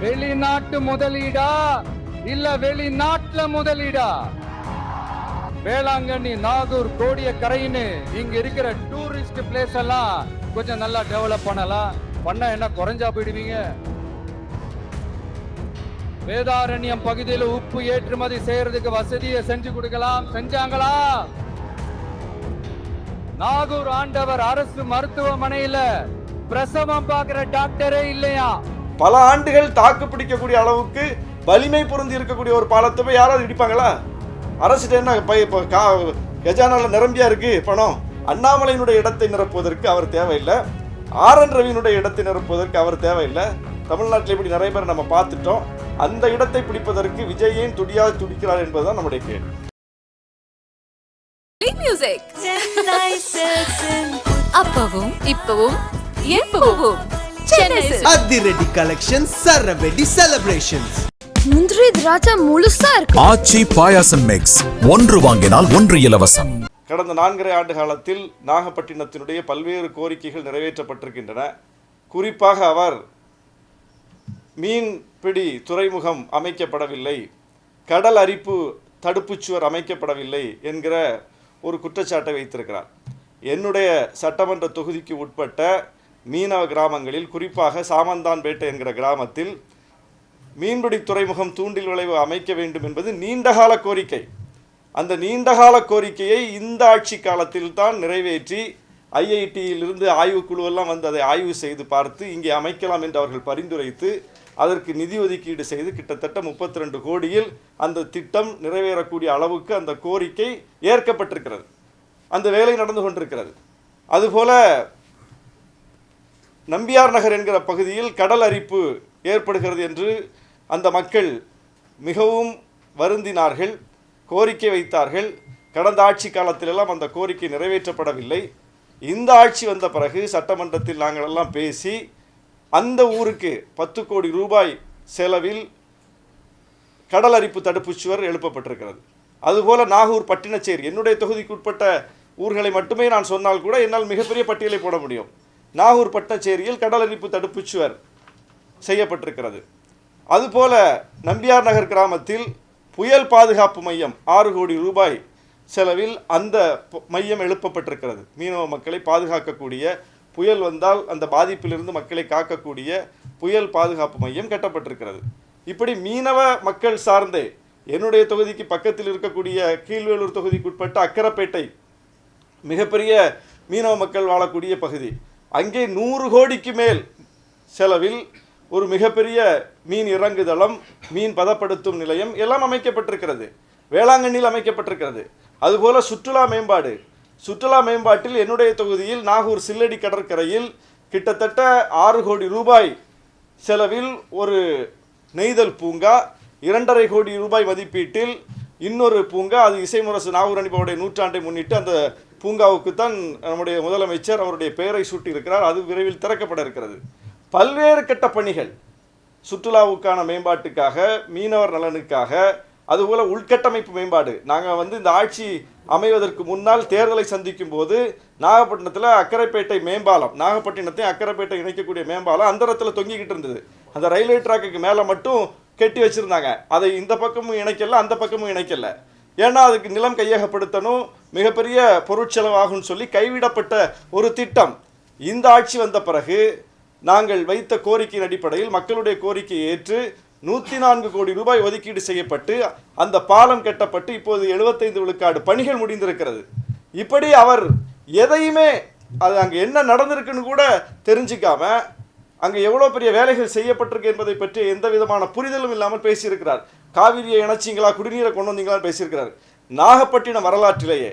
வெளிநாட்டு முதலீடா? இல்ல வெளிநாட்டுல முதலீடா? வேளாங்கண்ணி நாகூர் கோடிய கரைன்னு இங்க இருக்கிற டூரிஸ்ட் பிளேஸ் எல்லாம் கொஞ்சம் நல்லா டெவலப் பண்ணலாம். பண்ண என்ன குறைஞ்சா போயிடுவீங்க? வேதாரண்யம் பகுதியில் உப்பு ஏற்றுமதி செய்யறதுக்கு வசதியை செஞ்சு கொடுக்கலாம். செஞ்சாங்களா? நாகூர் ஆண்டவர் அரசு மருத்துவமனையில பிரசவம் பார்க்கிற டாக்டரே இல்லையா? பல ஆண்டுகள் தாக்கு பிடிக்கக்கூடிய அளவுக்கு வலிமை பொருந்தி இருக்கக்கூடிய ஒரு பாலத்தை போய் யாராவது இடிப்பாங்களா? அரசுட்டு என்ன இப்போ இப்போ கா கஜானால நிரம்பியா இருக்கு பணம்? அண்ணாமலையினுடைய இடத்தை நிரப்புவதற்கு அவர் தேவையில்லை. ஆர் என் ரவியினுடைய இடத்தை நிரப்புவதற்கு அவர் தேவையில்லை. தமிழ்நாட்டில் இப்படி நிறைய பேர் நம்ம பார்த்துட்டோம். அந்த இடத்தை பிடிப்பதற்கு விஜய் ஏன் துடியாது துடிக்கிறார் என்பதுதான் நம்முடைய கேள்வி. மியூசிக் அப்பவும் இப்பவும் எப்பவும். அதிரடி கலெக்ஷன் சரவெடி செலிப்ரேஷன்ஸ் முந்திரி திராட்சை முழுசா இருக்கு. ஆச்சி பாயாசம் மிக்ஸ் ஒன்று வாங்கினால் ஒன்று இலவசம். கடந்த நான்கரை ஆண்டு காலத்தில் நாகப்பட்டினத்தினுடைய பல்வேறு கோரிக்கைகள் நிறைவேற்றப்பட்டிருக்கின்றன. குறிப்பாக அவர் மீன்பிடி துறைமுகம் அமைக்கப்படவில்லை கடல் அரிப்பு தடுப்புச்சுவர் அமைக்கப்படவில்லை என்கிற ஒரு குற்றச்சாட்டை வைத்திருக்கிறார். என்னுடைய சட்டமன்ற தொகுதிக்கு உட்பட்ட மீனவ கிராமங்களில் குறிப்பாக சாமந்தான்பேட்டை என்கிற கிராமத்தில் மீன்பிடி துறைமுகம் தூண்டில் விளைவு அமைக்க வேண்டும் என்பது நீண்டகால கோரிக்கை. அந்த நீண்டகால கோரிக்கையை இந்த ஆட்சி காலத்தில் தான் நிறைவேற்றி ஐஐடியிலிருந்து ஆய்வுக்குழுவெல்லாம் வந்து அதை ஆய்வு செய்து பார்த்து இங்கே அமைக்கலாம் என்று அவர்கள் பரிந்துரைத்து அதற்கு நிதி ஒதுக்கீடு செய்து கிட்டத்தட்ட முப்பத்தி ரெண்டு கோடியில் அந்த திட்டம் நிறைவேறக்கூடிய அளவுக்கு அந்த கோரிக்கை ஏற்கப்பட்டிருக்கிறது. அந்த வேலை நடந்து கொண்டிருக்கிறது. அதுபோல நம்பியார் நகர் என்கிற பகுதியில் கடல் அரிப்பு ஏற்படுகிறது என்று அந்த மக்கள் மிகவும் வருந்தினார்கள் கோரிக்கை வைத்தார்கள். கடந்த ஆட்சி காலத்திலெல்லாம் அந்த கோரிக்கை நிறைவேற்றப்படவில்லை. இந்த ஆட்சி வந்த பிறகு சட்டமன்றத்தில் நாங்கள் எல்லாம் பேசி அந்த ஊருக்கு பத்து கோடி ரூபாய் செலவில் கடல் அரிப்பு தடுப்புச் சுவர் எழுப்பப்பட்டிருக்கிறது. அதுபோல் நாகூர் பட்டினச்சேரி என்னுடைய தொகுதிக்குட்பட்ட ஊர்களை மட்டுமே நான் சொன்னால் கூட என்னால் மிகப்பெரிய பட்டியலை போட முடியும். நாகூர் பட்டச்சேரியில் கடலரிப்பு தடுப்புச் சுவர் செய்யப்பட்டிருக்கிறது. அதுபோல நம்பியார் நகர் கிராமத்தில் புயல் பாதுகாப்பு மையம் ஆறு கோடி ரூபாய் செலவில் அந்த மையம் எழுப்பப்பட்டிருக்கிறது. மீனவ மக்களை பாதுகாக்கக்கூடிய புயல் வந்தால் அந்த பாதிப்பிலிருந்து மக்களை காக்கக்கூடிய புயல் பாதுகாப்பு மையம் கட்டப்பட்டிருக்கிறது. இப்படி மீனவ மக்கள் சார்ந்தே என்னுடைய தொகுதிக்கு பக்கத்தில் இருக்கக்கூடிய கீழ்வேலூர் தொகுதிக்குட்பட்ட அக்கரப்பேட்டை மிகப்பெரிய மீனவ மக்கள் வாழக்கூடிய பகுதி. அங்கே நூறு கோடிக்கு மேல் செலவில் ஒரு மிகப்பெரிய மீன் இறங்குதளம் மீன் பதப்படுத்தும் நிலையம் எல்லாம் அமைக்கப்பட்டிருக்கிறது. வேளாங்கண்ணியில் அமைக்கப்பட்டிருக்கிறது. அதுபோல சுற்றுலா மேம்பாடு. சுற்றுலா மேம்பாட்டில் என்னுடைய தொகுதியில் நாகூர் சில்லடி கடற்கரையில் கிட்டத்தட்ட ஆறு கோடி ரூபாய் செலவில் ஒரு நெய்தல் பூங்கா இரண்டரை கோடி ரூபாய் மதிப்பீட்டில் இன்னொரு பூங்கா அது இசைமுரசு நாகூர் அணிபாவுடைய நூற்றாண்டை முன்னிட்டு அந்த பூங்காவுக்கு தான் நம்முடைய முதலமைச்சர் அவருடைய பெயரை சூட்டியிருக்கிறார். அது விரைவில் திறக்கப்பட இருக்கிறது. பல்வேறு கட்ட பணிகள் சுற்றுலாவுக்கான மேம்பாட்டுக்காக மீனவர் நலனுக்காக அதுபோல் உள்கட்டமைப்பு மேம்பாடு. நாங்கள் வந்து இந்த ஆட்சி அமைவதற்கு முன்னால் தேர்தலை சந்திக்கும் போது நாகப்பட்டினத்தில் அக்கரைப்பேட்டை மேம்பாலம் நாகப்பட்டினத்தையும் அக்கரைப்பேட்டை இணைக்கக்கூடிய மேம்பாலம் அந்த இடத்துல தொங்கிக்கிட்டு இருந்தது. அந்த ரயில்வே ட்ராக்குக்கு மேலே மட்டும் கெட்டி வச்சுருந்தாங்க. அதை இந்த பக்கமும் இணைக்கல அந்த பக்கமும் இணைக்கல. ஏன்னா அதுக்கு நிலம் கையகப்படுத்தணும் மிகப்பெரிய பொருட்செலவாகும்னு சொல்லி கைவிடப்பட்ட ஒரு திட்டம். இந்த ஆட்சி வந்த பிறகு நாங்கள் வைத்த கோரிக்கையின் அடிப்படையில் மக்களுடைய கோரிக்கையை ஏற்று நூற்றி நான்கு கோடி ரூபாய் ஒதுக்கீடு செய்யப்பட்டு அந்த பாலம் கட்டப்பட்டு இப்போது எழுபத்தைந்து விழுக்காடு பணிகள் முடிந்திருக்கிறது. இப்படி அவர் எதையுமே அது அங்கே என்ன நடந்திருக்குன்னு கூட தெரிஞ்சிக்காம அங்கே எவ்வளோ பெரிய வேலைகள் செய்யப்பட்டிருக்கு என்பதை பற்றி எந்த விதமான புரிதலும் இல்லாமல் பேசியிருக்கிறார். காவிரியை இணைச்சிங்களா குடிநீரை கொண்டு வந்தீங்களான்னு பேசியிருக்கிறார். நாகப்பட்டினம் வரலாற்றிலேயே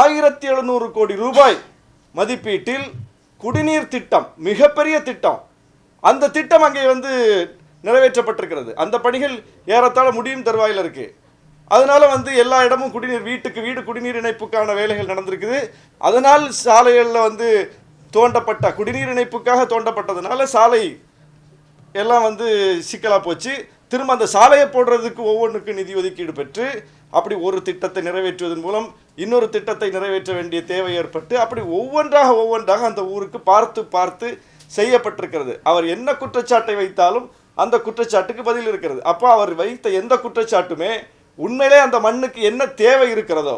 ஆயிரத்தி எழுநூறு கோடி ரூபாய் மதிப்பீட்டில் குடிநீர் திட்டம் மிகப்பெரிய திட்டம். அந்த திட்டம் அங்கே வந்து நிறைவேற்றப்பட்டிருக்கிறது. அந்த பணிகள் ஏறத்தாழ முடியும் தருவாயில் இருக்கு. அதனால வந்து எல்லா இடமும் குடிநீர் வீட்டுக்கு வீடு குடிநீர் இணைப்புக்கான வேலைகள் நடந்திருக்குது. அதனால் சாலைகளில் வந்து தோண்டப்பட்ட குடிநீர் இணைப்புக்காக தோண்டப்பட்டதுனால சாலை எல்லாம் வந்து சிக்கலாக போச்சு. திரும்ப அந்த சாலையை போடுறதுக்கு ஒவ்வொன்றுக்கும் நிதி ஒதுக்கீடு பெற்று அப்படி ஒரு திட்டத்தை நிறைவேற்றுவதன் மூலம் இன்னொரு திட்டத்தை நிறைவேற்ற வேண்டிய தேவை ஏற்பட்டு அப்படி ஒவ்வொன்றாக ஒவ்வொன்றாக அந்த ஊருக்கு பார்த்து பார்த்து செய்யப்பட்டிருக்கிறது. அவர் என்ன குற்றச்சாட்டை வைத்தாலும் அந்த குற்றச்சாட்டுக்கு பதில் இருக்கிறது. அப்போ அவர் வைத்த எந்த குற்றச்சாட்டுமே உண்மையிலே அந்த மண்ணுக்கு என்ன தேவை இருக்கிறதோ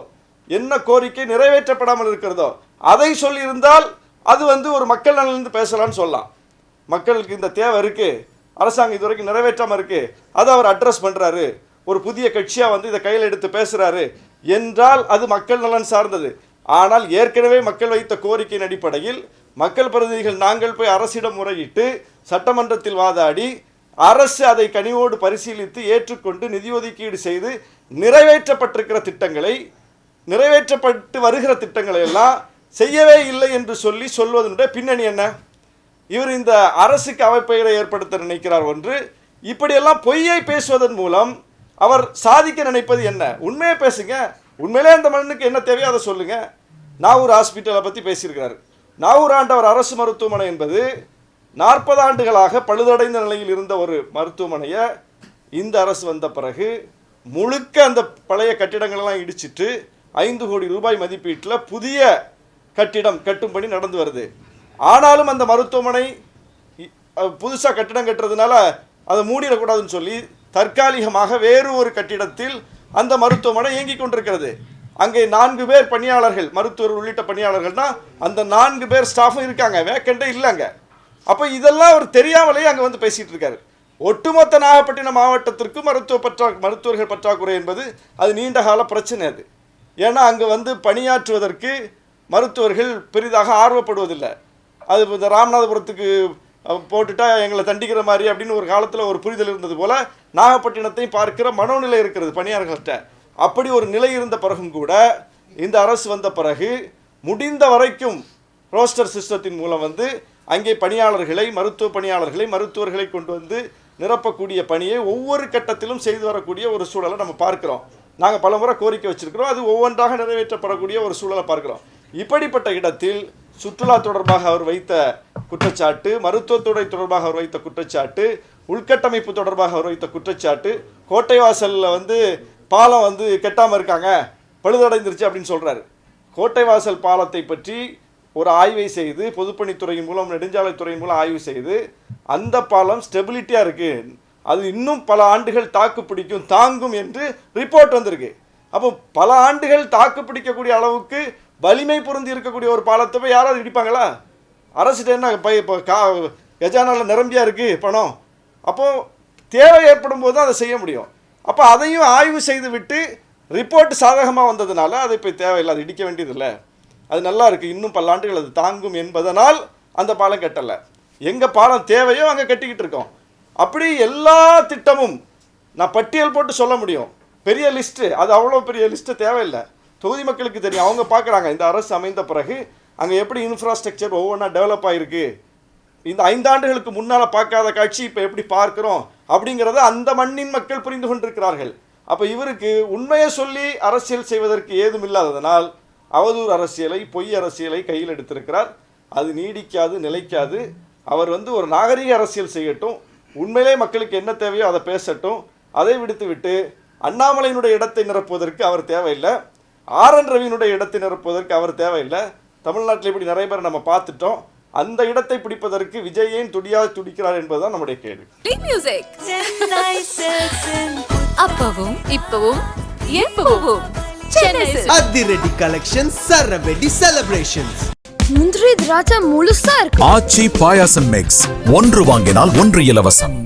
என்ன கோரிக்கை நிறைவேற்றப்படாமல் இருக்கிறதோ அதை சொல்லியிருந்தால் அது வந்து ஒரு மக்கள் நலனிலிருந்து பேசலாம்னு சொல்லலாம். மக்களுக்கு இந்த தேவை இருக்குது அரசாங்கம் இது வரைக்கும் நிறைவேற்றாமல் இருக்கு அதை அவர் அட்ரஸ் பண்ணுறாரு ஒரு புதிய கட்சியாக வந்து இதை கையில் எடுத்து பேசுகிறாரு என்றால் அது மக்கள் நலன் சார்ந்தது. ஆனால் ஏற்கனவே மக்கள் வைத்த கோரிக்கையின் அடிப்படையில் மக்கள் பிரதிநிதிகள் நாங்கள் போய் அரசிடம் முறையிட்டு சட்டமன்றத்தில் வாதாடி அரசு அதை கனிவோடு பரிசீலித்து ஏற்றுக்கொண்டு நிதி ஒதுக்கீடு செய்து நிறைவேற்றப்பட்டிருக்கிற திட்டங்களை நிறைவேற்றப்பட்டு வருகிற திட்டங்களை எல்லாம் செய்யவே இல்லை என்று சொல்லி சொல்வதனுடைய பின்னணி என்ன? இவர் இந்த அரசுக்கு அவப்பெயரை ஏற்படுத்த நினைக்கிறார் ஒன்று. இப்படியெல்லாம் பொய்யை பேசுவதன் மூலம் அவர் சாதிக்க நினைப்பது என்ன? உண்மையை பேசுங்க. உண்மையிலே அந்த மண்ணுக்கு என்ன தேவையோ அதை சொல்லுங்க. நாகூர் ஹாஸ்பிட்டலை பற்றி பேசியிருக்கிறார். நாகூர் ஆண்டவர் அரசு மருத்துவமனை என்பது நாற்பது ஆண்டுகளாக பழுதடைந்த நிலையில் இருந்த ஒரு மருத்துவமனையை இந்த அரசு வந்த பிறகு முழுக்க அந்த பழைய கட்டிடங்களெல்லாம் இடிச்சிட்டு ஐந்து கோடி ரூபாய் மதிப்பீட்டில் புதிய கட்டிடம் கட்டும் பணி நடந்து வருது. ஆனாலும் அந்த மருத்துவமனை புதுசாக கட்டிடம் கட்டுறதுனால அதை மூடிடக்கூடாதுன்னு சொல்லி தற்காலிகமாக வேறு ஒரு கட்டிடத்தில் அந்த மருத்துவமனை இயங்கிக் கொண்டிருக்கிறது. அங்கே நான்கு பேர் பணியாளர்கள் மருத்துவர் உள்ளிட்ட பணியாளர்கள்னா அந்த நான்கு பேர் ஸ்டாஃபும் இருக்காங்க வேக்கண்டே இல்லைங்க அப்போ இதெல்லாம் அவர் தெரியாமலேயே அங்கே வந்து பேசிகிட்டு இருக்காரு. ஒட்டுமொத்த நாகப்பட்டினம் மாவட்டத்திற்கு மருத்துவ பற்றா மருத்துவர்கள் பற்றாக்குறை என்பது அது நீண்ட கால பிரச்சனை அது. ஏன்னா அங்கே வந்து பணியாற்றுவதற்கு மருத்துவர்கள் பெரிதாக ஆர்வப்படுவதில்லை. அது இந்த ராமநாதபுரத்துக்கு போட்டுட்டா எங்களை தண்டிக்கிற மாதிரி அப்படின்னு ஒரு காலத்தில் ஒரு புரிதல் இருந்தது போல நாகப்பட்டினத்தையும் பார்க்கிற மனோநிலை இருக்கிறது பணியாளர்கள்ட்ட. அப்படி ஒரு நிலை இருந்த பிறகும் கூட இந்த அரசு வந்த பிறகு முடிந்த வரைக்கும் ரோஸ்டர் சிஸ்டத்தின் மூலம் வந்து அங்கே பணியாளர்களை மருத்துவ பணியாளர்களை மருத்துவர்களை கொண்டு வந்து நிரப்பக்கூடிய பணியை ஒவ்வொரு கட்டத்திலும் செய்து வரக்கூடிய ஒரு சூழலை நம்ம பார்க்கிறோம். நாங்கள் பலமுறை கோரிக்கை வச்சுருக்கிறோம். அது ஒவ்வொன்றாக நிறைவேற்றப்படக்கூடிய ஒரு சூழலை பார்க்கிறோம். இப்படிப்பட்ட இடத்தில் சுற்றுலா தொடர்பாக அவர் வைத்த குற்றச்சாட்டு மருத்துவத்துறை தொடர்பாக அவர் வைத்த குற்றச்சாட்டு உள்கட்டமைப்பு தொடர்பாக அவர் வைத்த குற்றச்சாட்டு கோட்டை வாசலில் வந்து பாலம் வந்து கெட்டாமல் இருக்காங்க பழுதடைந்துருச்சு அப்படின்னு சொல்கிறாரு கோட்டை வாசல் பாலத்தை பற்றி ஒரு ஆய்வை செய்து பொதுப்பணித்துறையின் மூலம் நெடுஞ்சாலைத்துறையின் மூலம் ஆய்வு செய்து அந்த பாலம் ஸ்டெபிலிட்டியாக இருக்குது அது இன்னும் பல ஆண்டுகள் தாக்கு பிடிக்கும் தாங்கும் என்று ரிப்போர்ட் வந்திருக்கு. அப்போ பல ஆண்டுகள் தாக்கு பிடிக்கக்கூடிய அளவுக்கு வலிமை பொருந்தி இருக்கக்கூடிய ஒரு பாலத்தை போய் யாராவது இடிப்பாங்களா? அரசுகிட்ட என்ன இப்போ இப்போ கா கஜானாவில் நிரம்பியாக இருக்குது பணம். அப்போது தேவை ஏற்படும் போது தான் அதை செய்ய முடியும். அப்போ அதையும் ஆய்வு செய்து விட்டு ரிப்போர்ட் சாதகமாக வந்ததுனால அதை இப்போ தேவையில்லை அது இடிக்க வேண்டியதில்லை. அது நல்லா இருக்குது இன்னும் பல்லாண்டுகள் அது தாங்கும் என்பதனால் அந்த பாலம் கட்டலை. எங்கே பாலம் தேவையோ அங்கே கட்டிக்கிட்டு இருக்கோம். அப்படி எல்லா திட்டமும் நான் பட்டியல் போட்டு சொல்ல முடியும். பெரிய லிஸ்ட்டு. அது அவ்வளோ பெரிய லிஸ்ட்டு தேவையில்லை. தொகுதி மக்களுக்கு தெரியும். அவங்க பார்க்குறாங்க. இந்த அரசு அமைந்த பிறகு அங்கே எப்படி இன்ஃப்ராஸ்ட்ரக்சர் ஒவ்வொன்றா டெவலப் ஆகிருக்கு இந்த ஐந்தாண்டுகளுக்கு முன்னால் பார்க்காத காட்சி இப்போ எப்படி பார்க்குறோம்? அப்படிங்கிறத அந்த மண்ணின் மக்கள் புரிந்து கொண்டிருக்கிறார்கள். அப்போ இவருக்கு உண்மையை சொல்லி அரசியல் செய்வதற்கு ஏதும் இல்லாததனால் அவதூறு அரசியலை பொய் அரசியலை கையில் எடுத்திருக்கிறார். அது நீடிக்காது நிலைக்காது. அவர் வந்து ஒரு நாகரிக அரசியல் செய்யட்டும். உண்மையிலே மக்களுக்கு என்ன தேவையோ அதை பேசட்டும். அதை விடுத்துவிட்டு அண்ணாமலையினுடைய இடத்தை நிரப்புவதற்கு அவர் தேவையில்லை. ஆர் என் ரவியினுடைய இடத்தை நிரப்புவதற்கு அவர் தேவையில்லை. தமிழ்நாட்டில் இப்படி நிறைய பேர் நம்ம பார்த்துட்டோம். அந்த இடத்தை பிடிப்பதற்கு விஜய் ஏன் துடியாக துடிக்கிறார் என்பதுதான் நம்முடைய கேள்வி. மியூசிக் அப்பவும் இப்பவும் எப்பவும். அதிரடி கலெக்ஷன் சரவெடி செலிப்ரேஷன்ஸ் முந்திரி திராட்சை முழுசா இருக்கு. ஆச்சி பாயாசம் மிக்ஸ் ஒன்று வாங்கினால் ஒன்று இலவசம்.